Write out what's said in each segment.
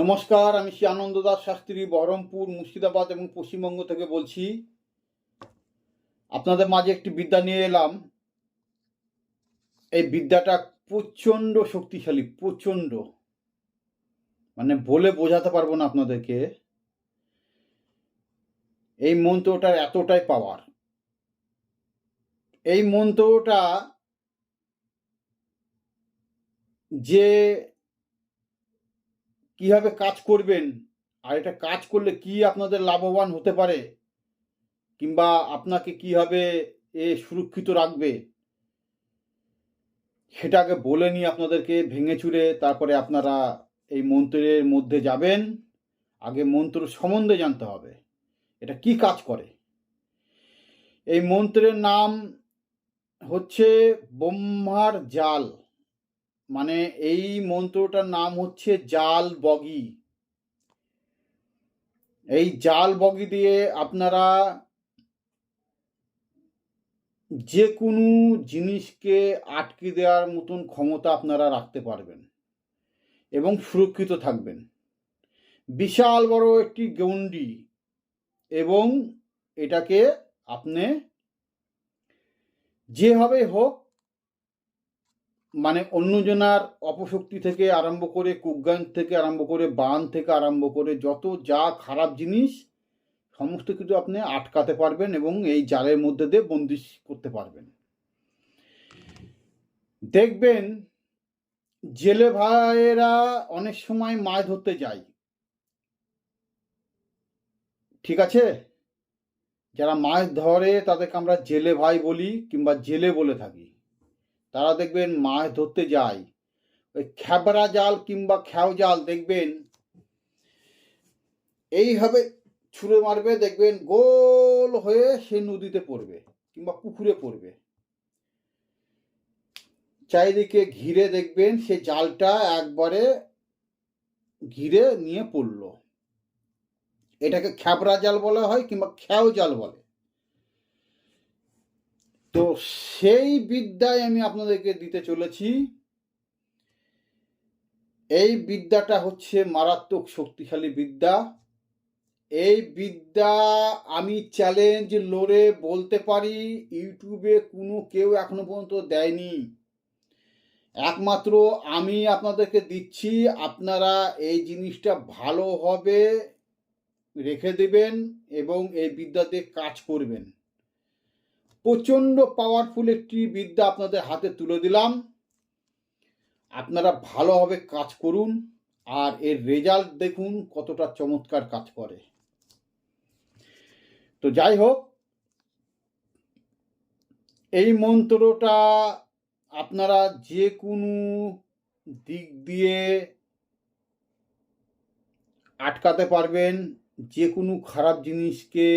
নমস্কার, আমি শ্রী আনন্দ দাস শাস্ত্রী, বহরমপুর, মুর্শিদাবাদ এবং পশ্চিমবঙ্গ থেকে বলছি। আপনাদের মাঝে একটি বিদ্যা নিয়ে এলাম। এই বিদ্যাটা প্রচণ্ড শক্তিশালী, প্রচণ্ড। মানে বলে বোঝাতে পারব না আপনাদেরকে। এই মন্ত্রটার এতটাই পাওয়ার এই মন্ত্রটা যে কীভাবে কাজ করবেন? আর এটা কাজ করলে কি আপনাদের লাভবান হতে পারে? কিংবা আপনাকে কীভাবে এ সুরক্ষিত রাখবে? সেটাকে বলে নিই আপনাদেরকে ভেঙে চুরে, তারপরে আপনারা এই মন্ত্রের মধ্যে যাবেন। আগে মন্ত্র সম্বন্ধে জানতে হবে, এটা কি কাজ করে? এই মন্ত্রের নাম হচ্ছে ব্রহ্মার জাল। মানে এই মন্ত্রটার নাম হচ্ছে জাল বগি। এই জাল বগি দিয়ে আপনারা যে কোনো জিনিসকে আটকে দেওয়ার মতন ক্ষমতা আপনারা রাখতে পারবেন এবং সুরক্ষিত থাকবেন। বিশাল বড় একটি গণ্ডি এবং এটাকে আপনি যেভাবে হোক মানে অন্যজনার অপশক্তি থেকে আরম্ভ করে কুজ্ঞান থেকে আরম্ভ করে বান থেকে আরম্ভ করে যত যা খারাপ জিনিস, সমস্ত কিছু আপনি আটকাতে পারবেন এবং এই জালের মধ্যে দিয়ে বন্দিশ করতে পারবেন। দেখবেন, জেলে ভাইয়েরা অনেক সময় মাছ ধরতে যায়। ঠিক আছে? যারা মাছ ধরে তাদেরকে আমরা জেলে ভাই বলি কিংবা জেলে বলে থাকি। তারা দেখবেন মাছ ধরতে যায়। ওই খ্যাবরা জাল কিংবা খ্যাও জাল দেখবেন, এইভাবে ছুঁড়ে মারবে, দেখবেন গোল হয়ে সে নদীতে পড়বে কিংবা পুকুরে পড়বে। চারিদিকে ঘিরে দেখবেন সে জালটা একবারে ঘিরে নিয়ে পড়ল। এটাকে খ্যাবরা জাল বলা হয় কিংবা খ্যাও জাল বলে। তো সেই বিদ্যায় আমি আপনাদেরকে দিতে চলেছি। এই বিদ্যাটা হচ্ছে মারাত্মক শক্তিশালী বিদ্যা। এই বিদ্যা আমি চ্যালেঞ্জ লড়ে বলতে পারি ইউটিউবে কোনো কেউ এখনও পর্যন্ত দেয়নি। একমাত্র আমি আপনাদেরকে দিচ্ছি, আপনারা এই জিনিসটা ভালোভাবে রেখে দেবেন এবং এই বিদ্যাতে কাজ করবেন। প্রচণ্ড পাওয়ারফুল একটি বিদ্যা আপনাদের হাতে তুলে দিলাম। আপনারা ভালোভাবে কাজ করুন আর এর রেজাল্ট দেখুন কতটা চমৎকার কাজ করে। তো যাই হোক, এই মন্ত্রটা আপনারা যে কোনো দিক দিয়ে আটকাতে পারবেন যে কোনো খারাপ জিনিসকে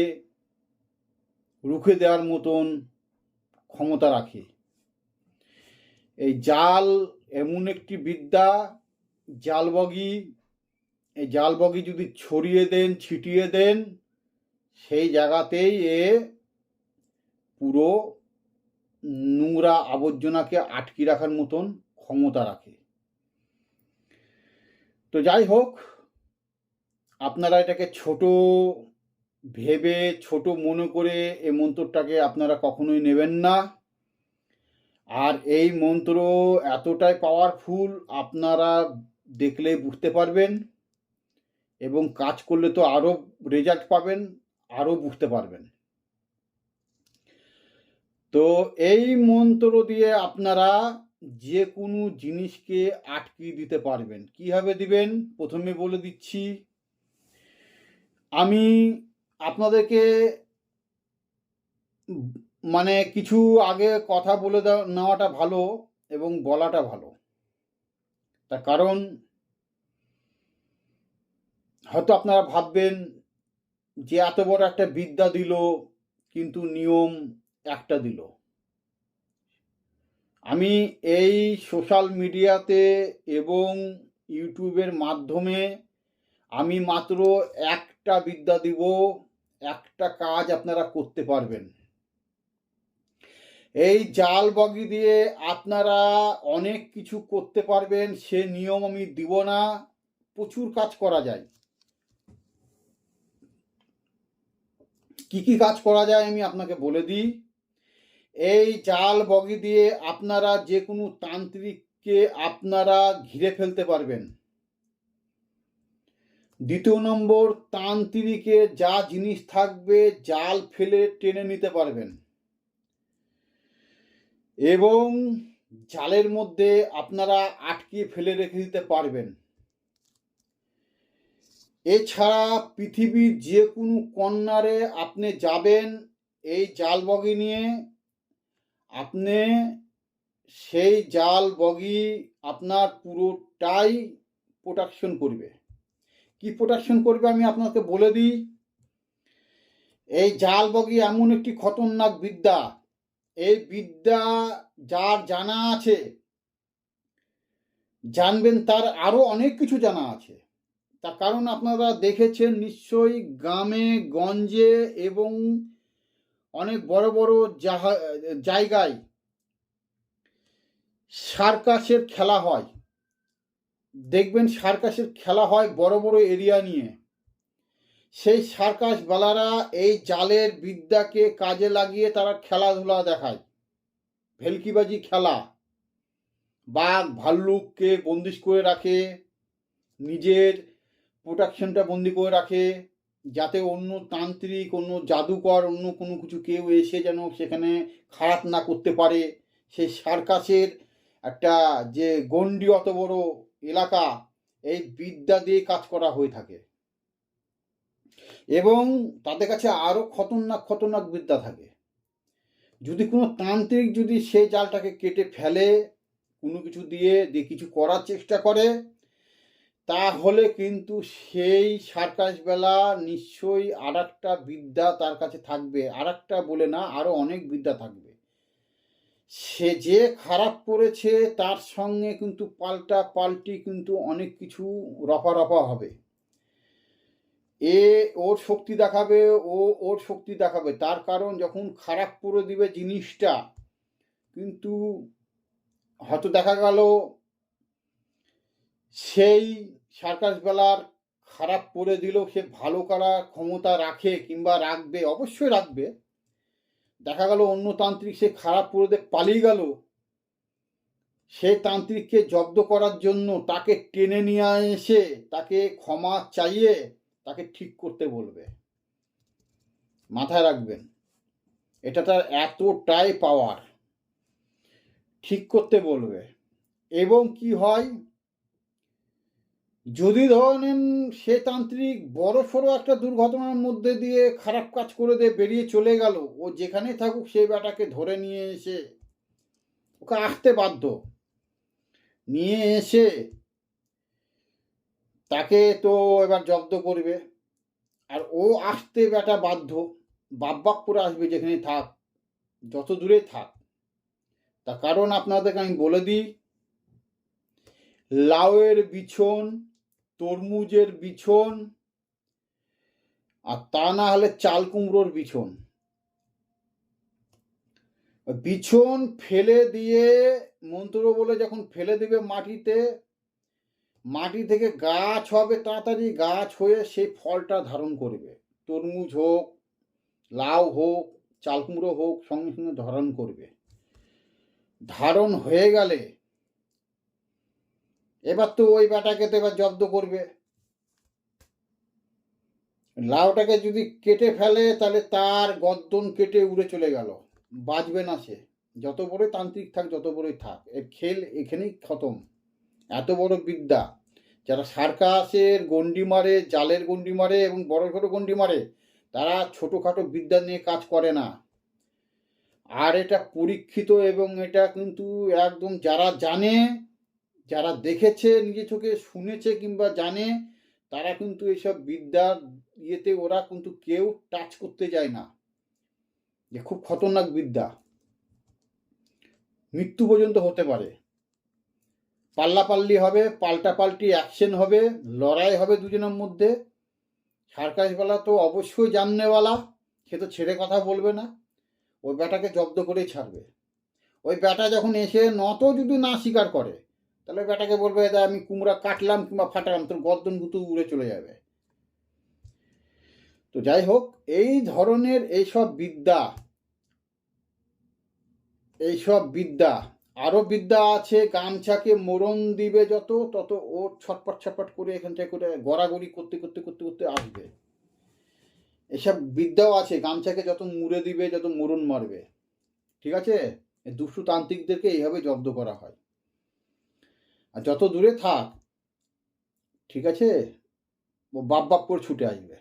রুখে দেওয়ার মতন ক্ষমতা রাখে। এই জাল এমন একটি বিদ্যা, জালবগি, এই জালবগি যদি ছড়িয়ে দেন, ছিটিয়ে দেন, সেই জায়গাতেই এ পুরো নোংরা আবর্জনাকে আটকে রাখার মতন ক্ষমতা রাখে। তো যাই হোক, আপনারা এটাকে ছোট ভেবে ছোট মনে করে এই মন্ত্রটাকে আপনারা কখনোই নেবেন না। আর এই মন্ত্র এতটাই পাওয়ারফুল আপনারা দেখলেই বুঝতে পারবেন এবং কাজ করলে তো আরও রেজাল্ট পাবেন আরও বুঝতে পারবেন। তো এই মন্ত্র দিয়ে আপনারা যে কোনো জিনিসকে আটকে দিতে পারবেন। কীভাবে দিবেন? প্রথমে বলে দিচ্ছি, আমি আপনাদেরকে মানে কিছু আগে কথা বলে নেওয়াটা ভালো এবং বলাটা ভালো। তার কারণ, হয়তো আপনারা ভাববেন যে এত বড় একটা বিদ্যা দিল, কিন্তু নিয়ম একটা দিল। আমি এই সোশ্যাল মিডিয়াতে এবং ইউটিউবের মাধ্যমে আমি মাত্র একটা বিদ্যা দিব একটা কাজ আপনারা করতে পারবেন। এই জাল বগি দিয়ে আপনারা অনেক কিছু করতে পারবেন, সে নিয়ম আমি দিব না। প্রচুর কাজ করা যায়। কি কি কাজ করা যায় আমি আপনাকে বলে দিই। এই জাল বগি দিয়ে আপনারা যে কোনো তান্ত্রিককে আপনারা ঘিরে ফেলতে পারবেন। দ্বিতীয় নম্বর, তান্ত্রিকে যা জিনিস থাকবে জাল ফেলে টেনে নিতে পারবেন। এবং জালের মধ্যে আপনারা আটকে ফেলে রেখে দিতে পারবেন। এছাড়া পৃথিবীর যে কোনো কর্নারে আপনি যাবেন এই জাল বগি নিয়ে। আপনি সেই জাল বগি আপনার পুরোটাই প্রোটেকশন করবে। কি প্রোটেকশন করবে আমি আপনাকে বলে দিই। এই জাল বগি এমন একটি খতরনাক বিদ্যা। এই বিদ্যা যার জানা আছে, জানবেন তার আরও অনেক কিছু জানা আছে। তার কারণ আপনারা দেখেছেন নিশ্চয়ই গ্রামে, গঞ্জে এবং অনেক বড় বড় জায়গায় সার্কাসের খেলা হয়। দেখবেন সার্কাসের খেলা হয় বড় বড় এরিয়া নিয়ে। সেই সার্কাস বালারা এই জালের বিদ্যাকে কাজে লাগিয়ে তারা খেলাধুলা দেখায়। ভেলকিবাজি খেলা। বাঘ ভাল্লুককে বন্দিশ করে রাখে, নিজের প্রোটেকশনটা বন্দি করে রাখে, যাতে অন্য তান্ত্রিক, অন্য জাদুকর, অন্য কোনো কিছু কেউ এসে যেন সেখানে খারাপ না করতে পারে। সেই সার্কাসের একটা যে গণ্ডি অত বড় এলাকা এই বিদ্যা দিয়ে কাজ করা হয়ে থাকে। এবং তাদের কাছে আরও খতরনাক খতরনাক বিদ্যা থাকে। যদি কোনো তান্ত্রিক যদি সে জালটাকে কেটে ফেলে, কোনো কিছু দিয়ে দিয়ে কিছু করার চেষ্টা করে, তাহলে কিন্তু সেই সার্কাস বেলা নিশ্চয়ই আর একটা বিদ্যা তার কাছে থাকবে। আর একটা বলে না আরও অনেক বিদ্যা থাকবে। সে যে খারাপ করেছে, তার সঙ্গে কিন্তু পাল্টা পাল্টি কিন্তু অনেক কিছু রফা রফা হবে। এ ওর শক্তি দেখাবে, ও ওর শক্তি দেখাবে। তার কারণ যখন খারাপ করে দিবে জিনিসটা, কিন্তু হয়তো দেখা গেল সেই সার্কাস বেলার খারাপ করে দিলেও সে ভালো করার ক্ষমতা রাখে কিংবা রাখবে, অবশ্যই রাখবে। দেখা গেল অন্য তান্ত্রিক সে খারাপ দিয়ে পালিয়ে গেল। সে তান্ত্রিককে জব্দ করার জন্য তাকে টেনে নিয়ে এসে তাকে ক্ষমা চাইয়ে তাকে ঠিক করতে বলবে। মাথায় রাখবেন, এটা তার এতটাই পাওয়ার ঠিক করতে বলবে। এবং কি হয়? যদি ধরেন সে তান্ত্রিক বড় সড়ো একটা দুর্ঘটনার মধ্যে দিয়ে খারাপ কাজ করে দিয়ে বেরিয়ে চলে গেল, ও যেখানে থাকুক সেই বেটাকে ধরে নিয়ে এসে ওকে আসতে বাধ্য। নিয়ে এসে তাকে তো এবার জব্দ করবে। আর ও আসতে বেটা বাধ্য। বাব্বাক করে আসবে যেখানে থাক, যত দূরে থাক। তার কারণ আপনাদেরকে আমি বলে দিই, লাউয়ের বিছন তরমুজের বিছন আর তা না হলে চাল কুমড়োর বিছন। বিছন ফেলে দিয়ে মন্ত্র বলে যখন ফেলে দিবে মাটিতে, মাটি থেকে গাছ হবে, তাড়াতাড়ি গাছ হয়ে সেই ফলটা ধারণ করবে। তরমুজ হোক, লাউ হোক, চাল কুমড়ো হোক, সঙ্গে সঙ্গে ধারণ করবে। ধারণ হয়ে গেলে এবার তো ওই বেটাকে তো এবার জব্দ করবে। লাউটাকে যদি কেটে ফেলে, তাহলে তার গর্দন কেটে উড়ে চলে গেল। বাঁচবে না সে। যত বড়ই তান্ত্রিক থাক, যত বড়ই থাক এর খেল এখানেই খতম। এত বড় বিদ্যা। যারা সার্কাসের গন্ডি মারে, জালের গন্ডি মারে এবং বড় ছোটো গন্ডি মারে, তারা ছোটোখাটো বিদ্যা নিয়ে কাজ করে না। আর এটা পরীক্ষিত এবং এটা কিন্তু একদম যারা জানে যারা দেখেছে নিজে চোখে, শুনেছে কিংবা জানে, তারা কিন্তু এইসব বিদ্যার ইয়েতে ওরা কিন্তু কেউ টাচ করতে যায় না। যে খুব খতরনাক বিদ্যা। মৃত্যু পর্যন্ত হতে পারে। পাল্লাপাল্লি হবে, পাল্টাপাল্টি অ্যাকশন হবে, লড়াই হবে দুজনের মধ্যে। সার্কাসওয়ালা তো অবশ্যই জাননেওয়ালা সে তো ছেড়ে কথা বলবে না। ওই ব্যাটাকে জব্দ করেই ছাড়বে। ওই ব্যাটা যখন এসে নত যদি না স্বীকার করে তাহলে বেটাকে বলবে "দা, আমি কুমড়া কাটলাম কিংবা ফাটালাম তোর গর্দন গুতো উড়ে চলে যাবে। তো যাই হোক এই ধরনের এইসব বিদ্যা এইসব বিদ্যা আরও বিদ্যা আছে গামছাকে মোড়ন দিবে যত তত ও ছটপট ছটপট করে এখান থেকে করে গড়াগড়ি করতে করতে করতে করতে আসবে। এসব বিদ্যাও আছে গামছাকে যত মুড়ে দিবে যত মোড়ন মারবে। ঠিক আছে? দুষ্টু তান্ত্রিকদেরকে এইভাবে জব্দ করা হয়। আর যত দূরে থাক, ঠিক আছে? ও বাপ বাপ করে ছুটে আসবে।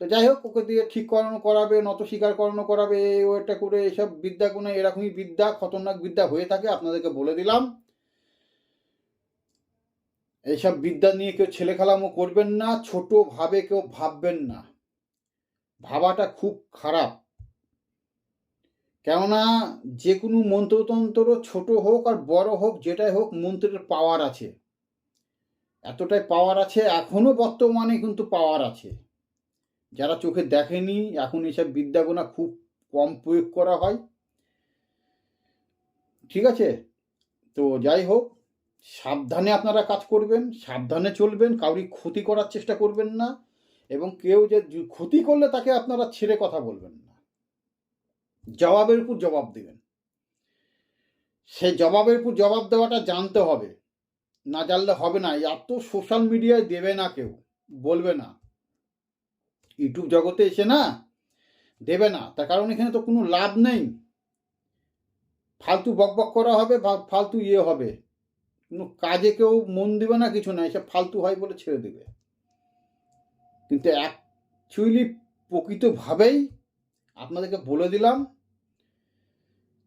তো যাই হোক, ওকে দিয়ে ঠিক করানো করাবে, নত স্বীকার করানো করাবে ও ওটা করে এইসব বিদ্যাগুলো এরকমই বিদ্যা, খতরনাক বিদ্যা হয়ে থাকে, আপনাদেরকে বলে দিলাম। এইসব বিদ্যা নিয়ে কেউ ছেলে খেলামো করবেন না, ছোট ভাবে কেউ ভাববেন না। ভাবাটা খুব খারাপ। কেননা যে কোনো মন্ত্রতন্ত্র ছোট হোক আর বড় হোক, যেটাই হোক, মন্ত্রের পাওয়ার আছে। এতটাই পাওয়ার আছে, এখনও বর্তমানে কিন্তু পাওয়ার আছে। যারা চোখে দেখেনি, এখন এসব বিদ্যাগুনা খুব কম প্রয়োগ করা হয়। ঠিক আছে? তো যাই হোক, সাবধানে আপনারা কাজ করবেন, সাবধানে চলবেন, কাউরি ক্ষতি করার চেষ্টা করবেন না, এবং কেউ যে ক্ষতি করলে তাকে আপনারা ছেড়ে কথা বলবেন না। জবাবের উপর জবাব দেবেন। সে জবাবের উপর জবাব দেওয়াটা জানতে হবে। না জানলে হবে না। এত সোশ্যাল মিডিয়ায় দেবে না কেউ, বলবে না। ইউটিউব জগতে এসে না দেবে না। তার কারণ এখানে তো কোনো লাভ নেই। ফালতু বকবক করা হবে বা ফালতু ইয়ে হবে। কোনো কাজে কেউ মন দিবে না, কিছু না। এসব ফালতু হয় বলে ছেড়ে দেবে। কিন্তু অ্যাকচুয়ালি প্রকৃতভাবেই আপনাদেরকে বলে দিলাম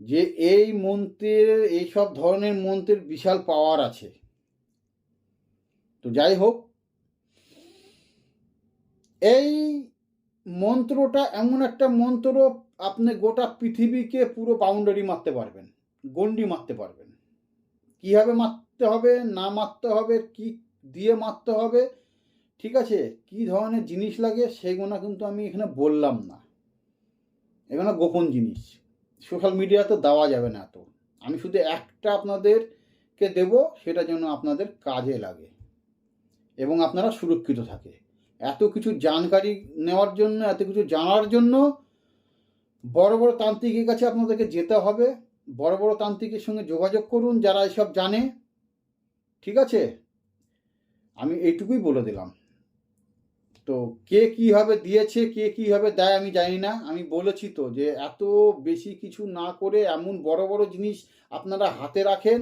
যে এই মন্ত্রের, এইসব ধরনের মন্ত্রের বিশাল পাওয়ার আছে। তো যাই হোক, এই মন্ত্রটা এমন একটা মন্ত্র আপনি গোটা পৃথিবীকে পুরো বাউন্ডারি মারতে পারবেন গন্ডি মারতে পারবেন। কীভাবে মারতে হবে, না মারতে হবে, কি দিয়ে মারতে হবে, ঠিক আছে? কি ধরনের জিনিস লাগে, সেগুলো কিন্তু আমি এখানে বললাম না। এগুলো গোপন জিনিস। সোশ্যাল মিডিয়াতে দেওয়া যাবে না এত আমি শুধু একটা আপনাদেরকে দেব, সেটা যেন আপনাদের কাজে লাগে এবং আপনারা সুরক্ষিত থাকে। এত কিছু জানকারি নেওয়ার জন্য, এত কিছু জানার জন্য বড় বড় তান্ত্রিকের কাছে আপনাদেরকে যেতে হবে। বড় বড় তান্ত্রিকের সঙ্গে যোগাযোগ করুন, যারা এসব জানে। ঠিক আছে? আমি এইটুকুই বলে দিলাম। তো কে কীভাবে দিয়েছে, কে কীভাবে দেয় আমি জানি না। আমি বলেছি তো যে এত বেশি কিছু না করে এমন বড় বড় জিনিস আপনারা হাতে রাখেন,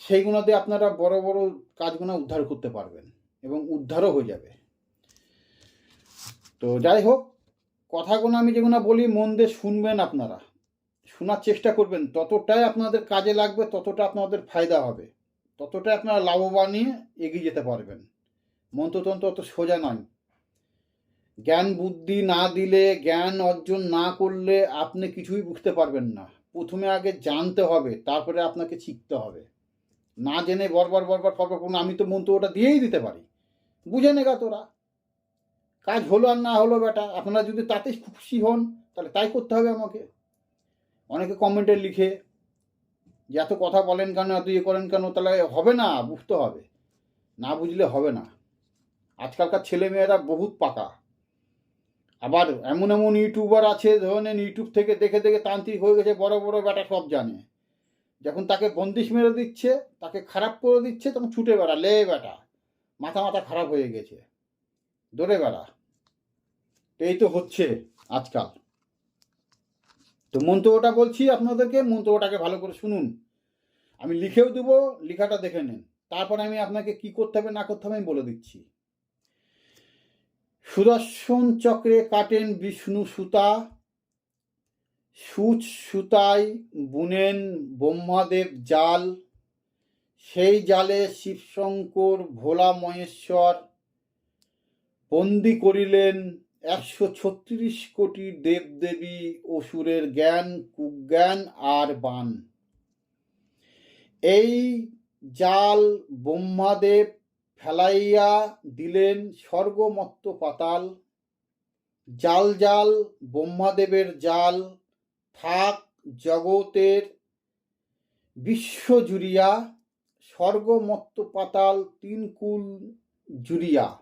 সেইগুলোতে আপনারা বড় বড় কাজগুলো উদ্ধার করতে পারবেন এবং উদ্ধারও হয়ে যাবে। তো যাই হোক, কথাগুলো আমি যেগুলো বলি মন দিয়ে শুনবেন আপনারা। শোনার চেষ্টা করবেন, ততটাই আপনাদের কাজে লাগবে, ততটা আপনাদের ফায়দা হবে, ততটাই আপনারা লাভবান নিয়ে এগিয়ে যেতে পারবেন। মন্ত্রতন্ত্র অত সোজা নয়। জ্ঞান বুদ্ধি না দিলে, জ্ঞান অর্জন না করলে আপনি কিছুই বুঝতে পারবেন না। প্রথমে আগে জানতে হবে, তারপরে আপনাকে শিখতে হবে। না জেনে বরবার বরবার ফরবার আমি তো মন্ত্র ওটা দিয়েই দিতে পারি। বুঝে নেগা তোরা। কাজ হলো আর না হলো বেটা, আপনারা যদি তাতে খুশি হন, তাহলে তাই করতে হবে আমাকে। অনেকে কমেন্টে লিখে, যে এত কথা বলেন কেন, এত ইয়ে করেন কেন, তাহলে হবে না, বুঝতে হবে। না বুঝলে হবে না। আজকালকার ছেলে মেয়েরা বহুত পাকা। আবার এমন এমন ইউটিউবার আছে, ধরেন ইউটিউব থেকে দেখে দেখে তান্ত্রিক হয়ে গেছে, বড় বড় বেটা সব জানে। যখন তাকে বন্দিশ মেরে দিচ্ছে, তাকে খারাপ করে দিচ্ছে, তখন ছুটে বেড়া, লে বেটা, মাথা মাথা খারাপ হয়ে গেছে, দৌড়ে বেড়া। এই তো হচ্ছে আজকাল। তো মন্ত্রটা বলছি আপনাদেরকে মন্ত্রটাকে ভালো করে শুনুন। আমি লিখেও দেবো, লেখাটা দেখে নেন। তারপরে আমি আপনাকে কি করতে হবে, না করতে হবে আমি বলে দিচ্ছি। সুদর্শন চক্রে কাটেন বিষ্ণু সুতা, সুচ সুতায় বুনেন ব্রহ্মাদেব জাল, সেই জালে শিবশঙ্কর ভোলা মহেশ্বর। বন্দি করিলেন একশো ছত্রিশ কোটি দেবদেবী অসুরের জ্ঞান, কুজ্ঞান আর বান এই জাল ব্রহ্মাদেব ফেলাইয়া দিলেন স্বর্গমত্ত পাতাল। জাল জাল ব্রহ্মাদেবের জাল, থাক জগতের বিশ্ব জুড়িয়া, স্বর্গমত্ত পাতাল তিন কুল জুড়িয়া।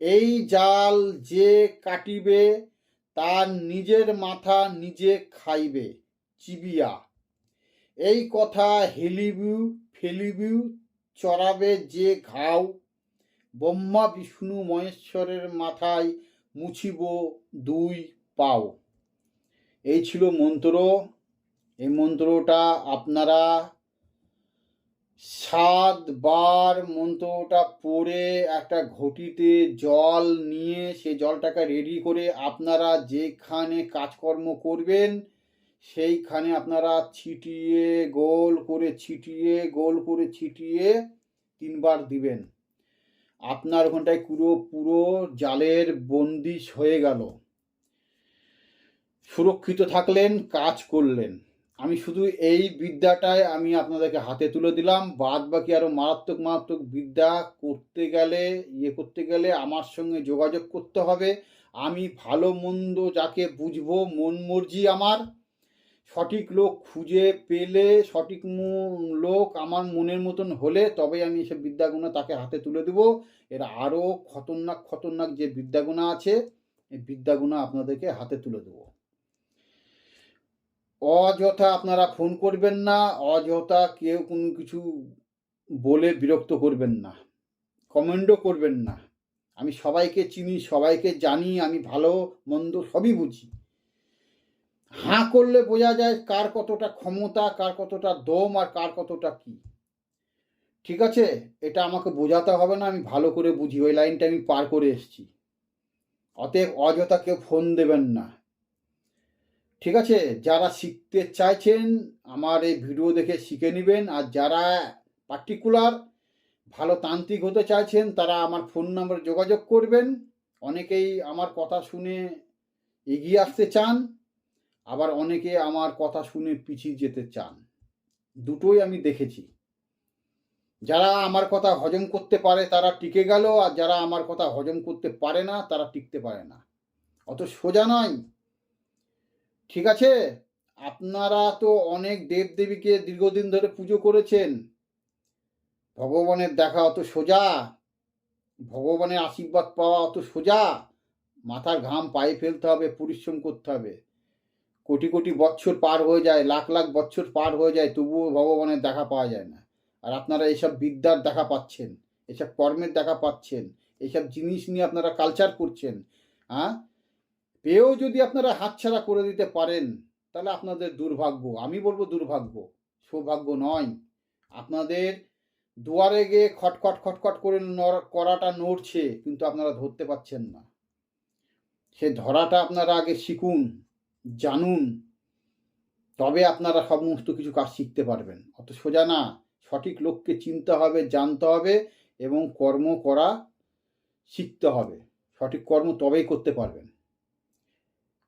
এই জাল যে কাটিবে, তার নিজের মাথা নিজে খাইবে, চিবিয়া। এই কথা হেলিবিউ ফেলিবিউ চড়াবে যে ঘাও, ব্রহ্মা বিষ্ণু মহেশ্বরের মাথায় মুছিব দুই পাও। এই ছিল মন্ত্র। এই মন্ত্রটা আপনারা সাতবার মন্ত্রটা পড়ে একটা ঘটিতে জল নিয়ে সে জলটাকে রেডি করে আপনারা যেখানে কাজকর্ম করবেন সেইখানে আপনারা ছিটিয়ে গোল করে ছিটিয়ে, গোল করে ছিটিয়ে তিনবার দিবেন। আপনার ওখানটায় পুরো পুরো জালের বন্দিশ হয়ে গেল। সুরক্ষিত থাকলেন, কাজ করলেন। আমি শুধু এই বিদ্যাটায় আমি আপনাদেরকে হাতে তুলে দিলাম। বাদ বাকি আরও মারাত্মক মারাত্মক বিদ্যা করতে গেলে ইয়ে করতে গেলে আমার সঙ্গে যোগাযোগ করতে হবে। আমি ভালো মন্দ যাকে বুঝব, মন মর্জি আমার। সঠিক লোক খুঁজে পেলে সঠিক লোক আমার মনের মতন হলে তবে আমি এসব বিদ্যাগুলো তাকে হাতে তুলে দেবো। এর আরও খতরনাক খতরনাক যে বিদ্যাগুলো আছে, এই বিদ্যাগুলো আপনাদেরকে হাতে তুলে দেবো। অযথা আপনারা ফোন করবেন না, অযথা কেউ কোনো কিছু বলে বিরক্ত করবেন না, কমেন্টও করবেন না। আমি সবাইকে চিনি, সবাইকে জানি, আমি ভালো, মন্দ সবই বুঝি। হাঁ করলে বোঝা যায় কার কতটা ক্ষমতা, কার কতটা দম আর কার কতটা কি। ঠিক আছে? এটা আমাকে বোঝাতে হবে না, আমি ভালো করে বুঝি। ওই লাইনটা আমি পার করে এসেছি। অতএব অযথা কেউ ফোন দেবেন না। ঠিক আছে? যারা শিখতে চাইছেন, আমার এই ভিডিও দেখে শিখে নেবেন। আর যারা পার্টিকুলার ভালো তান্ত্রিক হতে চাইছেন, তারা আমার ফোন নাম্বার যোগাযোগ করবেন। অনেকেই আমার কথা শুনে এগিয়ে আসতে চান। আবার অনেকে আমার কথা শুনে পিছিয়ে যেতে চান। দুটোই আমি দেখেছি। যারা আমার কথা হজম করতে পারে তারা টিকে গেল, আর যারা আমার কথা হজম করতে পারে না তারা টিকতে পারে না। অত সোজা নয়। ঠিক আছে? আপনারা তো অনেক দেবদেবীকে দীর্ঘদিন ধরে পুজো করেছেন। ভগবানের দেখা অত সোজা। ভগবানের আশীর্বাদ পাওয়া অত সোজা। মাথার ঘাম পায়ে ফেলতে হবে, পরিশ্রম করতে হবে। কোটি কোটি বছর পার হয়ে যায়, লাখ লাখ বছর পার হয়ে যায়, তবুও ভগবানের দেখা পাওয়া যায় না। আর আপনারা এইসব বিদ্যার দেখা পাচ্ছেন, এসব কর্মের দেখা পাচ্ছেন এইসব জিনিস নিয়ে আপনারা কালচার করছেন হ্যাঁ পেয়েও যদি আপনারা হাতছাড়া করে দিতে পারেন, তাহলে আপনাদের দুর্ভাগ্য, আমি বলব দুর্ভাগ্য, সৌভাগ্য নয়। আপনাদের দুয়ারে গিয়ে খটখট খটখট করে করাটা নড়ছে, কিন্তু আপনারা ধরতে পাচ্ছেন না। সে ধরাটা আপনারা আগে শিখুন। জানুন, তবে আপনারা সমস্ত কিছু কাজ শিখতে পারবেন। অত সোজা না, সঠিক লোককে চিনতে হবে, জানতে হবে এবং কর্ম করা শিখতে হবে। সঠিক কর্ম তবেই করতে পারবেন।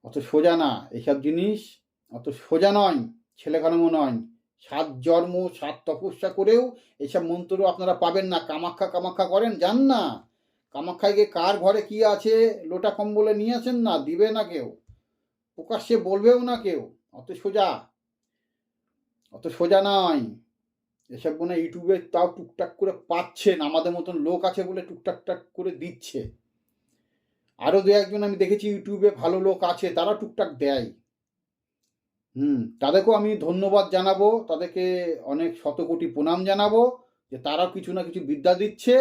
অত সোজা না, এসব জিনিস অত সোজা নয় ছেলেখানামো নয়। সাত জন্ম, সাত তপস্যা করেও এসব মন্ত্র আপনারা পাবেন না। কামাখ্যা কামাখ্যা করেন, যান না। কামাখ্যায় গিয়ে কার ঘরে কি আছে, লোটা কম্বলে নিয়ে আসেন না, দিবে না কেউ। প্রকাশ্যে বলবেও না কেউ, অত সোজা। অত সোজা নয়। এসব মনে ইউটিউবে তাও টুকটাক করে পাচ্ছেন, আমাদের মতন লোক আছে বলে টুকটাক টাক করে দিচ্ছে। আরও দু একজন আমি দেখেছি ইউটিউবে ভালো লোক আছে, তারা টুকটাক দেয়। হুম, তাদেরকেও আমি ধন্যবাদ জানাব, তাদেরকে অনেক শতকোটি প্রণাম জানাব যে তারাও কিছু না কিছু বিদ্যা দিচ্ছে,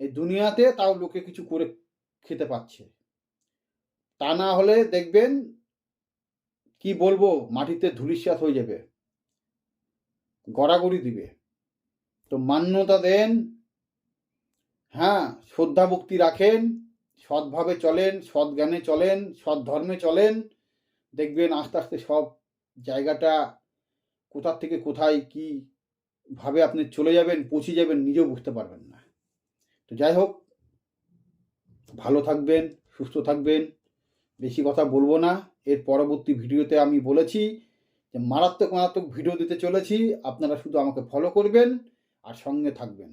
এই দুনিয়াতে তাও লোকে কিছু করে খেতে পাচ্ছে। তা না হলে দেখবেন কি বলব? মাটিতে ধুলিস্যাৎ হয়ে যাবে। গড়াগড়ি দিবে। তো মান্যতা দেন হ্যাঁ শ্রদ্ধা ভক্তি রাখেন, সৎভাবে চলেন সৎ জ্ঞানে চলেন সৎ ধর্মে চলেন। দেখবেন আস্তে আস্তে সব জায়গাটা কোথার থেকে কোথায় কি ভাবে আপনি চলে যাবেন, পৌঁছে যাবেন, নিজেও বুঝতে পারবেন না। তো যাই হোক, ভালো থাকবেন, সুস্থ থাকবেন, বেশি কথা বলব না। এর পরবর্তী ভিডিওতে আমি বলেছি যে মারাত্মক মারাত্মক ভিডিও দিতে চলেছি। আপনারা শুধু আমাকে ফলো করবেন আর সঙ্গে থাকবেন।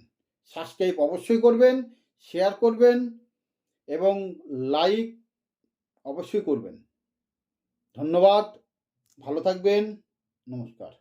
সাবস্ক্রাইব অবশ্যই করবেন শেয়ার করবেন এবং লাইক অবশ্যই করবেন। ধন্যবাদ, ভালো থাকবেন, নমস্কার।